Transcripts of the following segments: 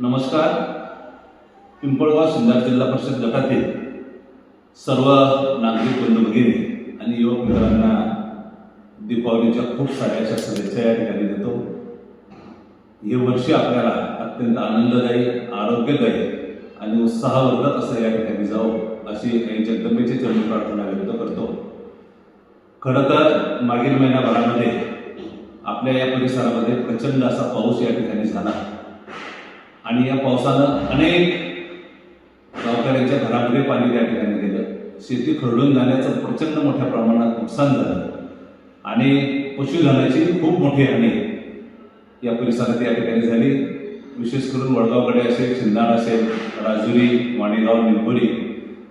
नमस्कार. पिंपळगाव सिंधार जिल्हा परिषद गटातील सर्व नागरिक बंधू भगिनी आणि युवक मित्रांना दीपावलीच्या खूप साऱ्या अशा शुभेच्छा या ठिकाणी देतो. हे वर्ष आपल्याला अत्यंत आनंददायी आरोग्यदायी आणि उत्साहवर्धक असं या ठिकाणी जावं अशी आई जगदंबेची चरणी प्रार्थना व्यक्त करतो. खरं तर मागील महिन्याभरामध्ये आपल्या या परिसरामध्ये प्रचंड असा पाऊस या ठिकाणी झाला. आणि या पावसानं अनेक गावकऱ्यांच्या घरामध्ये पाणी त्या ठिकाणी गेलं. शेती खरडून जाण्याचं प्रचंड मोठ्या प्रमाणात नुकसान झालं. आणि पशुधनाची खूप मोठी हानी या परिसरात या ठिकाणी झाली. विशेष करून वडगावकडे असेल शिंदाण असेल राजुरी वाणीगाव निंबोरी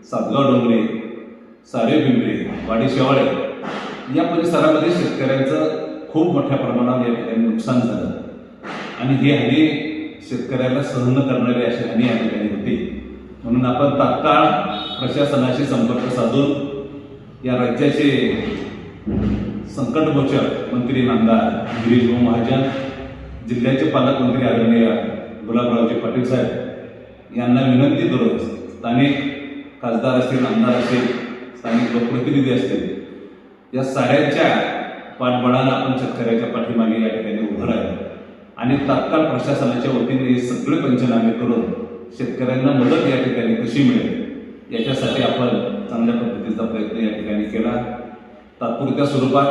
सातगाव डोंगरे सारे पिंपरी वाडी शेवाळे या परिसरामध्ये शेतकऱ्यांचं खूप मोठ्या प्रमाणात या ठिकाणी नुकसान झालं. आणि ही हानी शेतकऱ्याला सहन करणारी अशी हानी या ठिकाणी होती. म्हणून आपण तात्काळ प्रशासनाशी संपर्क साधून या राज्याचे संकटमोचक मंत्री नामदार गिरीशभाऊ महाजन जिल्ह्याचे पालकमंत्री आदरणीय गुलाबरावजी पाटील साहेब यांना विनंती करून स्थानिक खासदार असतील आमदार असतील स्थानिक लोकप्रतिनिधी असतील या साऱ्यांच्या पाठबळानं आपण शेतकऱ्याच्या पाठीमागे या ठिकाणी उभं राहिलो. आणि तात्काळ प्रशासनाच्या वतीने हे सगळे पंचनामे करून शेतकऱ्यांना मदत या ठिकाणी कशी मिळेल याच्यासाठी आपण चांगल्या पद्धतीचा प्रयत्न या ठिकाणी केला. तात्पुरत्या स्वरूपात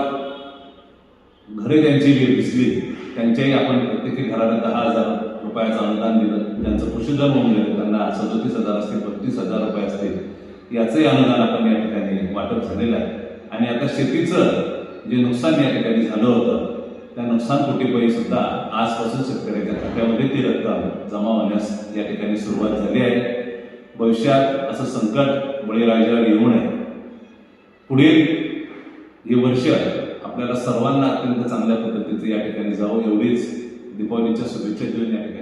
घरे ज्यांची दिसली त्यांच्याही आपण प्रत्येकी घराला दहा हजार रुपयाचं अनुदान दिलं. ज्यांचं पशुधन होऊन गेलं त्यांना सदोतीस हजार असतील बत्तीस हजार रुपये असतील याचंही अनुदान आपण या ठिकाणी वाटप झालेलं आहे. आणि आता शेतीचं जे नुकसान या ठिकाणी झालं होतं त्या नुकसान पोटीपायी सुद्धा आजपासून शेतकऱ्याच्या खात्यामध्ये ती रक्कम जमा होण्यास या ठिकाणी सुरुवात झाली आहे. भविष्यात असं संकट बळीराजावर येऊ नये. पुढील हे वर्ष आपल्याला सर्वांना अत्यंत चांगल्या पद्धतीचं या ठिकाणी जावं. एवढीच दीपावलीच्या शुभेच्छा देऊन या ठिकाणी